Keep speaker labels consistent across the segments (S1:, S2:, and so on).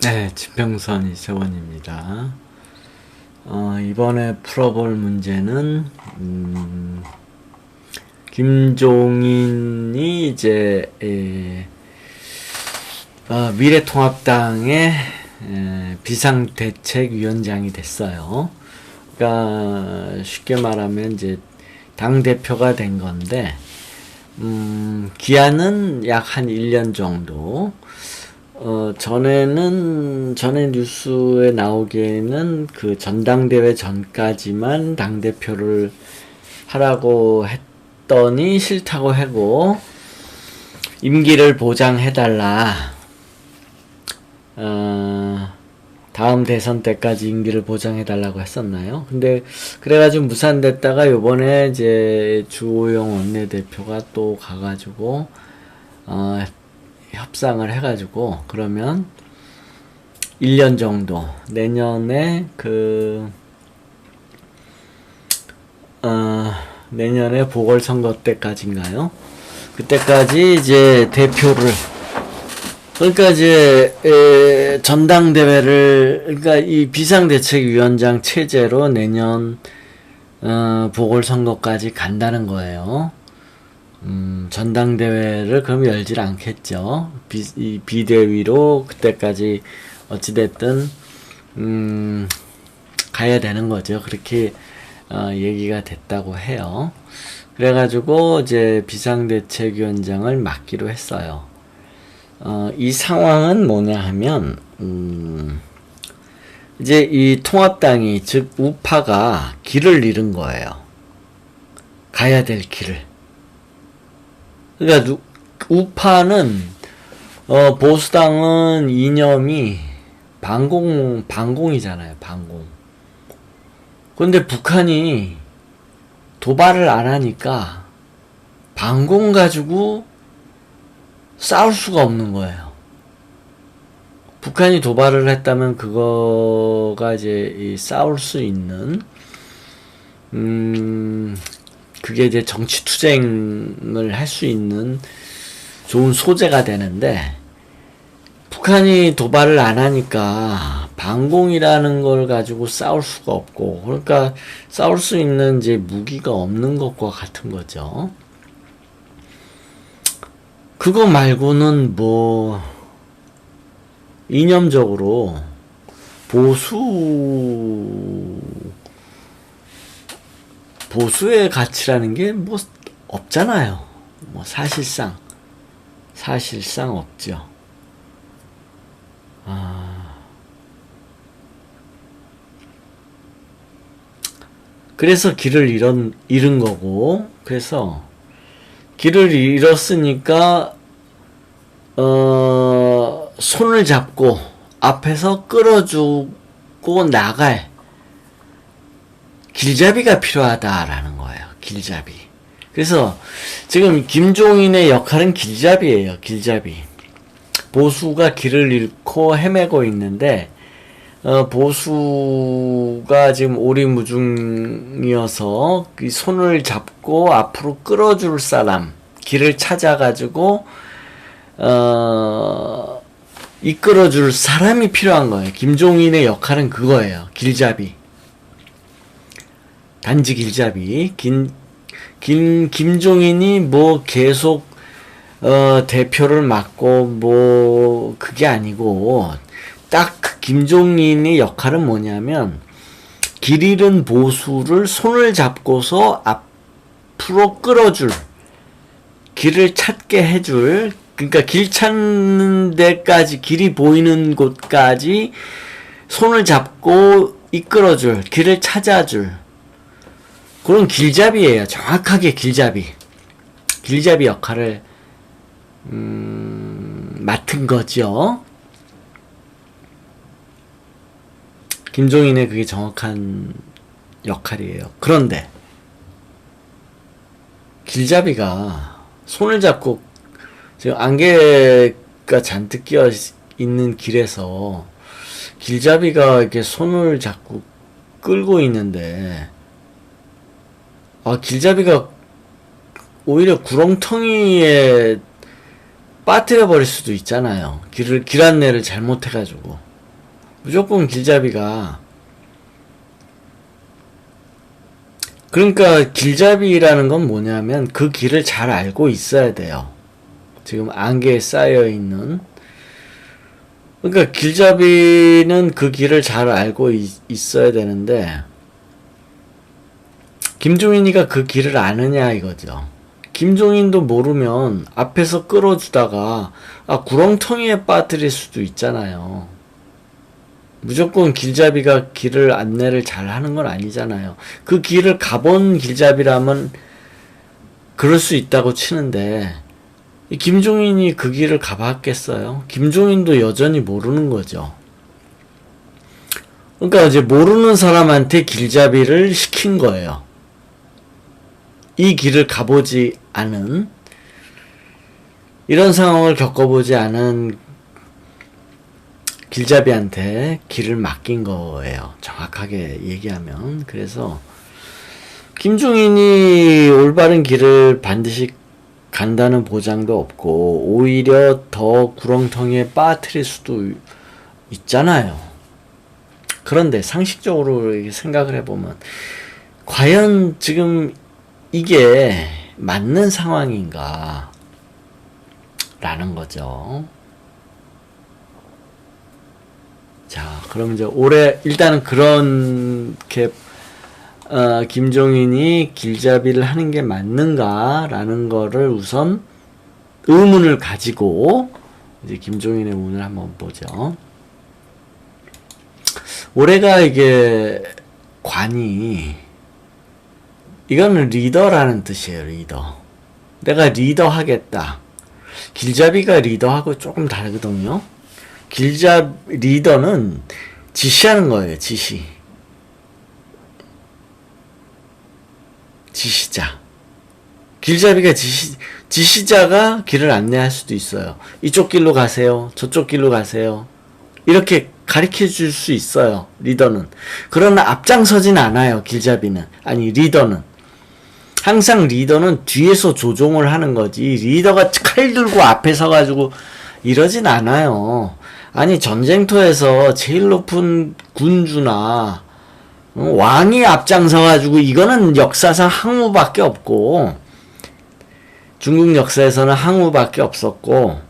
S1: 네, 지평선 이세원입니다. 어, 이번에 풀어볼 문제는, 음, 김종인이 이제, 에, 어, 미래통합당의 에, 비상대책위원장이 됐어요. 그러니까 쉽게 말하면 이제 당 대표가 된 건데, 음, 기한은 약 한 1년 정도, 어, 전에는, 전에 뉴스에 나오기에는 그 전당대회 전까지만 당대표를 하라고 했더니 싫다고 하고, 임기를 보장해달라. 어, 다음 대선 때까지 임기를 보장해달라고 했었나요? 근데, 그래가지고 무산됐다가 요번에 이제 주호영 원내대표가 또 가가지고, 어, 협상을 해가지고 그러면 1년 정도 내년에 그 어, 내년에 보궐선거 때까지인가요? 그때까지 이제 대표를 그러니까 이제 에, 전당대회를 그러니까 이 비상대책위원장 체제로 내년 어, 보궐선거까지 간다는 거예요. 음, 전당대회를 그럼 열질 않겠죠. 비, 이 비대위로 그때까지 어찌됐든, 음, 가야 되는 거죠. 그렇게, 어, 얘기가 됐다고 해요. 그래가지고, 이제 비상대책위원장을 맡기로 했어요. 어, 이 상황은 뭐냐 하면, 음, 이제 이 통합당이, 즉, 우파가 길을 잃은 거예요. 가야 될 길을. 그러니까 누, 우파는 어 보수당은 이념이 반공 반공이잖아요. 반공. 근데 북한이 도발을 안 하니까 반공 가지고 싸울 수가 없는 거예요. 북한이 도발을 했다면 그거가 이제 이 싸울 수 있는 음 그게 이제 정치 투쟁을 할 수 있는 좋은 소재가 되는데 북한이 도발을 안 하니까 반공이라는 걸 가지고 싸울 수가 없고 그러니까 싸울 수 있는 이제 무기가 없는 것과 같은 거죠. 그거 말고는 뭐 이념적으로 보수 보수의 가치라는 게 뭐 없잖아요. 뭐 사실상 사실상 없죠. 아. 그래서 길을 잃은, 잃은 거고, 그래서 길을 잃었으니까, 어, 손을 잡고 앞에서 끌어주고 나갈 길잡이가 필요하다라는 거예요. 길잡이. 그래서 지금 김종인의 역할은 길잡이예요. 길잡이. 보수가 길을 잃고 헤매고 있는데 어, 보수가 지금 오리무중이어서 그 손을 잡고 앞으로 끌어줄 사람 길을 찾아가지고 어, 이끌어줄 사람이 필요한 거예요. 김종인의 역할은 그거예요. 길잡이. 단지 길잡이. 김, 김 김종인이 뭐 계속 어 대표를 맡고 뭐 그게 아니고 딱그 김종인의 역할은 뭐냐면 길 잃은 보수를 손을 잡고서 앞으로 끌어줄 길을 찾게 해줄 그러니까 길 찾는 데까지 길이 보이는 곳까지 손을 잡고 이끌어줄 길을 찾아줄 그런 길잡이에요. 정확하게 길잡이. 길잡이 역할을 음, 맡은 거죠. 김종인의 그게 정확한 역할이에요. 그런데 길잡이가 손을 잡고 지금 안개가 잔뜩 끼어 있는 길에서 길잡이가 이렇게 손을 잡고 끌고 있는데 아, 길잡이가 오히려 구렁텅이에 빠뜨려 버릴 수도 있잖아요. 길을, 길 안내를 잘못해가지고. 무조건 길잡이가 그러니까 길잡이라는 건 뭐냐면 그 길을 잘 알고 있어야 돼요. 지금 안개에 쌓여 있는 그러니까 길잡이는 그 길을 잘 알고 있, 있어야 되는데 김종인이가 그 길을 아느냐 이거죠. 김종인도 모르면 앞에서 끌어주다가 아 구렁텅이에 빠뜨릴 수도 있잖아요. 무조건 길잡이가 길을 안내를 잘 하는 건 아니잖아요. 그 길을 가본 길잡이라면 그럴 수 있다고 치는데 이 김종인이 그 길을 가봤겠어요? 김종인도 여전히 모르는 거죠. 그러니까 이제 모르는 사람한테 길잡이를 시킨 거예요. 이 길을 가보지 않은 이런 상황을 겪어보지 않은 길잡이한테 길을 맡긴 거예요. 정확하게 얘기하면. 그래서 김종인이 올바른 길을 반드시 간다는 보장도 없고 오히려 더 구렁텅이에 빠뜨릴 수도 있잖아요. 그런데 상식적으로 생각을 해보면 과연 지금 이게 맞는 상황인가 라는 거죠. 자, 그럼 이제 올해 일단은 그렇게 어, 김종인이 길잡이를 하는 게 맞는가라는 거를 우선 의문을 가지고 이제 김종인의 운을 한번 보죠. 올해가 이게 관이 이거는 리더라는 뜻이에요, 리더. 내가 리더 하겠다. 길잡이가 리더하고 조금 다르거든요. 길잡 리더는 지시하는 거예요, 지시. 지시자. 길잡이가 지시, 지시자가 길을 안내할 수도 있어요. 이쪽 길로 가세요. 저쪽 길로 가세요. 이렇게 가르쳐 줄 수 있어요. 리더는. 그러나 앞장서진 않아요. 길잡이는. 아니, 리더는. 항상 리더는 뒤에서 조종을 하는 거지. 리더가 칼 들고 앞에 서가지고 이러진 않아요. 아니, 전쟁터에서 제일 높은 군주나 어, 왕이 앞장서가지고 이거는 역사상 항우밖에 없고 중국 역사에서는 항우밖에 없었고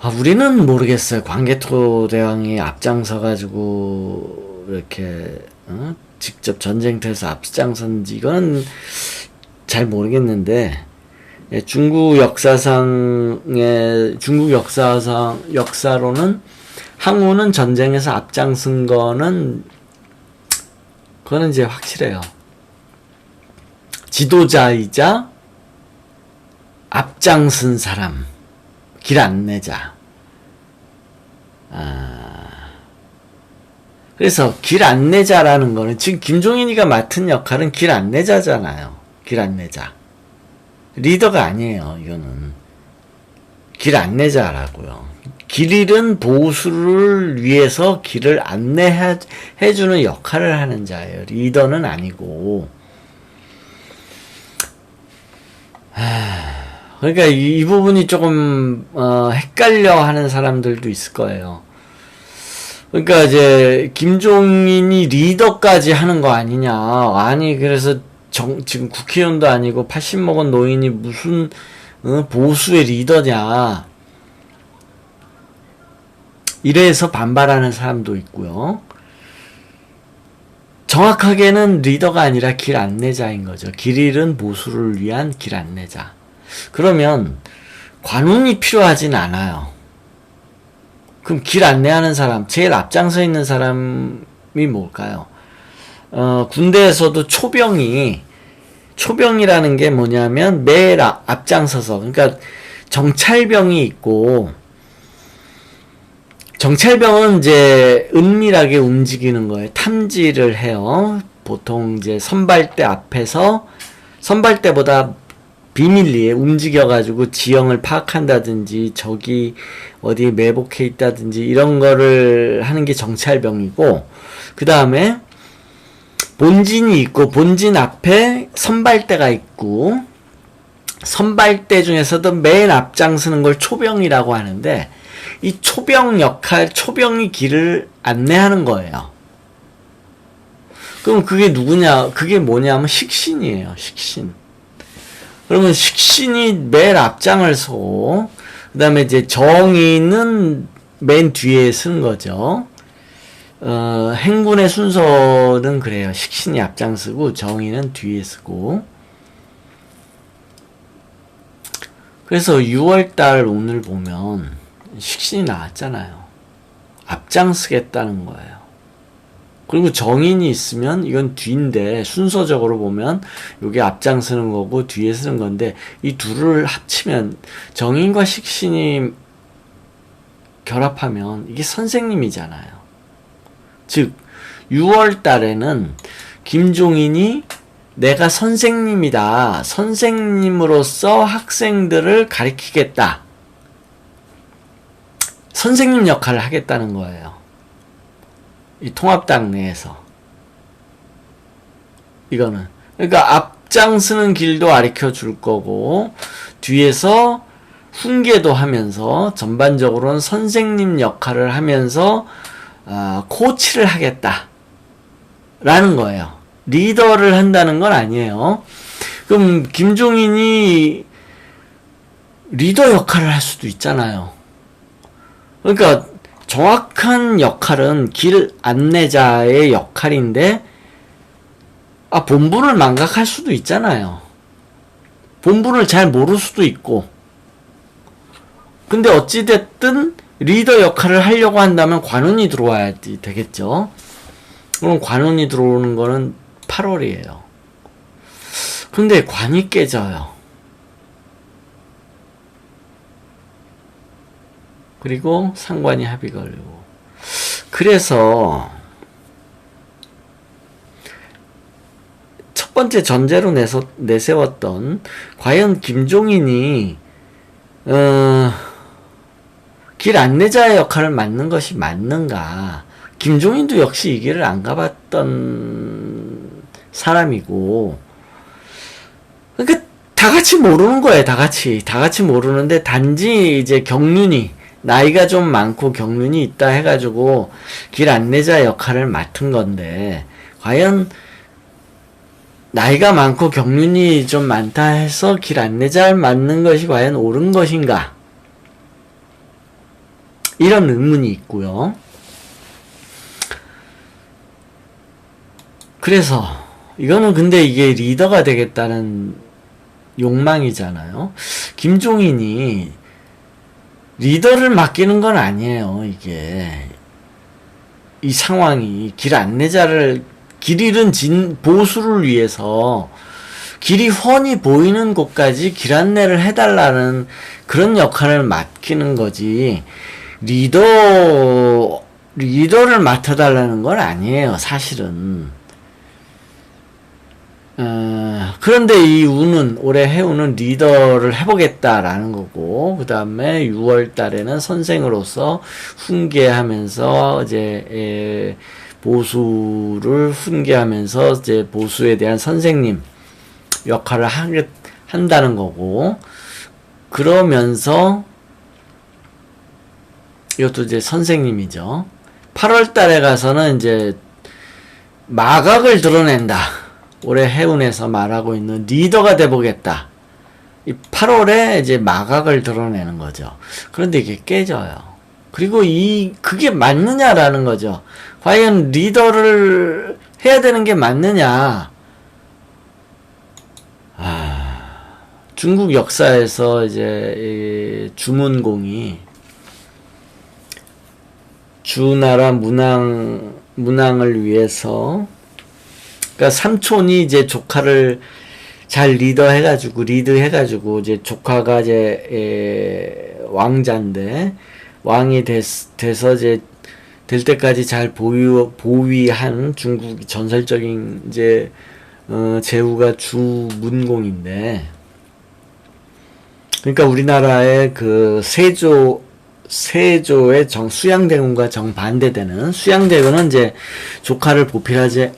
S1: 아, 우리는 모르겠어요. 광개토 대왕이 앞장서가지고 이렇게 어? 직접 전쟁터에서 앞장선지 이거는 잘 모르겠는데 예, 중국 역사상의 중국 역사상 역사로는 항우는 전쟁에서 앞장선 거는 그거는 이제 확실해요. 지도자이자 앞장선 사람, 길 안내자. 아, 그래서 길 안내자라는 거는 지금 김종인이가 맡은 역할은 길 안내자잖아요. 길 안내자. 리더가 아니에요, 이거는. 길 안내자라고요. 길 잃은 보수를 위해서 길을 안내해 주는 역할을 하는 자예요. 리더는 아니고. 그러니까 이, 이 부분이 조금 어, 헷갈려 하는 사람들도 있을 거예요. 그러니까 이제 김종인이 리더까지 하는 거 아니냐. 아니 그래서 정, 지금 국회의원도 아니고 80 먹은 노인이 무슨 어, 보수의 리더냐. 이래서 반발하는 사람도 있고요. 정확하게는 리더가 아니라 길 안내자인 거죠. 길 잃은 보수를 위한 길 안내자. 그러면 관운이 필요하진 않아요. 그럼 길 안내하는 사람, 제일 앞장서 있는 사람이 뭘까요? 어, 군대에서도 초병이, 초병이라는 게 뭐냐면 매일 앞장서서, 그러니까 정찰병이 있고, 정찰병은 이제 은밀하게 움직이는 거예요. 탐지를 해요. 보통 이제 선발대 앞에서 선발대보다 비밀리에 움직여가지고 지형을 파악한다든지 적이 어디 매복해 있다든지 이런 거를 하는 게 정찰병이고 그 다음에 본진이 있고 본진 앞에 선발대가 있고 선발대 중에서도 맨 앞장서는 걸 초병이라고 하는데 이 초병 역할, 초병이 길을 안내하는 거예요. 그럼 그게 누구냐? 그게 뭐냐면 식신이에요. 식신. 그러면 식신이 맨 앞장을 서고, 그 다음에 이제 정의는 맨 뒤에 쓰는 거죠. 어, 행군의 순서는 그래요. 식신이 앞장서고, 정의는 뒤에 쓰고. 그래서 6월달 오늘 보면 식신이 나왔잖아요. 앞장서겠다는 거예요. 그리고 정인이 있으면 이건 뒤인데 순서적으로 보면 이게 앞장서는 거고 뒤에 쓰는 건데 이 둘을 합치면 정인과 식신이 결합하면 이게 선생님이잖아요. 즉 6월 달에는 김종인이 내가 선생님이다. 선생님으로서 학생들을 가리키겠다. 선생님 역할을 하겠다는 거예요. 이 통합당 내에서. 이거는. 그러니까 앞장 서는 길도 가르쳐 줄 거고, 뒤에서 훈계도 하면서, 전반적으로는 선생님 역할을 하면서, 아, 코치를 하겠다. 라는 거예요. 리더를 한다는 건 아니에요. 그럼 김종인이 리더 역할을 할 수도 있잖아요. 그러니까 정확한 역할은 길 안내자의 역할인데 아 본분을 망각할 수도 있잖아요. 본분을 잘 모를 수도 있고. 근데 어찌 됐든 리더 역할을 하려고 한다면 관운이 들어와야 되겠죠. 그럼 관운이 들어오는 거는 8월이에요. 근데 관이 깨져요. 그리고 상관이 합의 걸리고. 그래서 첫 번째 전제로 내서, 내세웠던 과연 김종인이 어, 길 안내자의 역할을 맡는 것이 맞는가? 김종인도 역시 이 길을 안 가봤던 사람이고, 그러니까 다 같이 모르는 거예요, 다 같이. 다 같이 모르는데, 단지 이제 경륜이, 나이가 좀 많고 경륜이 있다 해가지고, 길 안내자 역할을 맡은 건데, 과연, 나이가 많고 경륜이 좀 많다 해서 길 안내자를 맡는 것이 과연 옳은 것인가? 이런 의문이 있고요. 그래서 이거는 근데 이게 리더가 되겠다는 욕망이잖아요. 김종인이 리더를 맡기는 건 아니에요. 이게 이 상황이 길 안내자를 길 잃은 진 보수를 위해서 길이 훤히 보이는 곳까지 길 안내를 해달라는 그런 역할을 맡기는 거지 리더 리더를 맡아달라는 건 아니에요. 사실은. 어, 그런데 이 우는 올해 해우는 리더를 해보겠다라는 거고 그 다음에 6월 달에는 선생으로서 훈계하면서 이제 에, 보수를 훈계하면서 이제 보수에 대한 선생님 역할을 하겠, 한다는 거고 그러면서 이것도 이제 선생님이죠. 8월 달에 가서는 이제 마각을 드러낸다. 올해 해운에서 말하고 있는 리더가 돼보겠다. 이 8월에 이제 마각을 드러내는 거죠. 그런데 이게 깨져요. 그리고 이, 그게 맞느냐라는 거죠. 과연 리더를 해야 되는 게 맞느냐. 아, 중국 역사에서 이제 주문공이 주나라 문왕, 문왕을 위해서 그러니까 삼촌이 이제 조카를 잘 리더 해가지고 리드 해가지고 이제 조카가 이제 에, 왕자인데 왕이 됐, 돼서 이제 될 때까지 잘 보유 보위한 중국 전설적인 이제 어, 제후가 주문공인데 그러니까 우리나라의 그 세조 세조의 정 수양대군과 정반대되는 수양대군은 이제 조카를 보필하지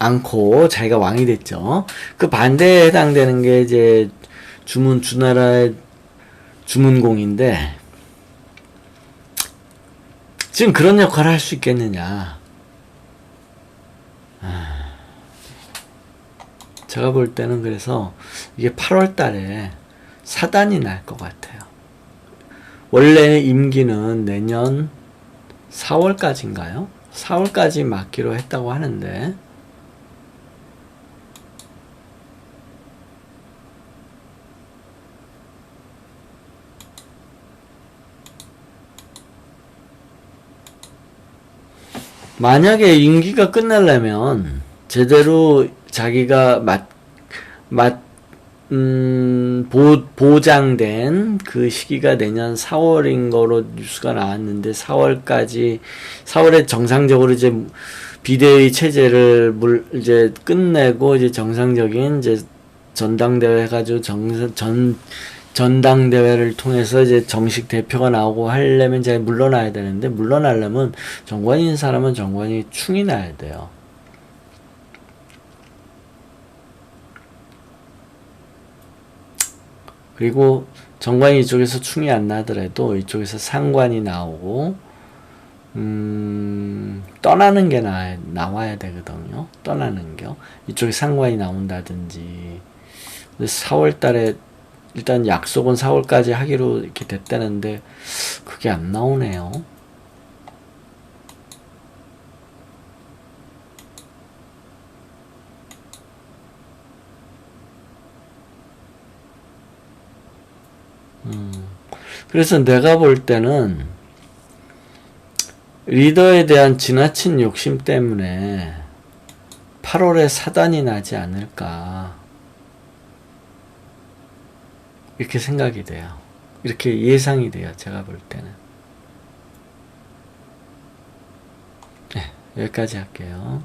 S1: 않고 자기가 왕이 됐죠. 그 반대에 해당되는 게 이제 주문 주나라의 주문공인데 지금 그런 역할을 할 수 있겠느냐? 아, 제가 볼 때는 그래서 이게 8월 달에 사단이 날 것 같아요. 원래 임기는 내년 4월까지인가요? 4월까지 맡기로 했다고 하는데, 만약에 임기가 끝나려면 제대로 자기가 맡, 맡, 음, 보, 보장된 그 시기가 내년 4월인 거로 뉴스가 나왔는데 4월까지, 4월에 정상적으로 이제 비대위 체제를 물, 이제 끝내고 이제 정상적인 이제 전당대회 해가지고 정, 전, 전당대회를 통해서 이제 정식 대표가 나오고 하려면 이제 물러나야 되는데 물러나려면 정관인 사람은 정관이 충이 나야 돼요. 그리고 정관이 이쪽에서 충이 안 나더라도 이쪽에서 상관이 나오고 음, 떠나는 게 나, 나와야 되거든요. 떠나는 게. 이쪽에 상관이 나온다든지. 4월 달에 일단 약속은 4월까지 하기로 이렇게 됐다는데 그게 안 나오네요. 음, 그래서 내가 볼 때는 리더에 대한 지나친 욕심 때문에 8월에 사단이 나지 않을까. 이렇게 생각이 돼요. 이렇게 예상이 돼요. 제가 볼 때는. 네, 여기까지 할게요.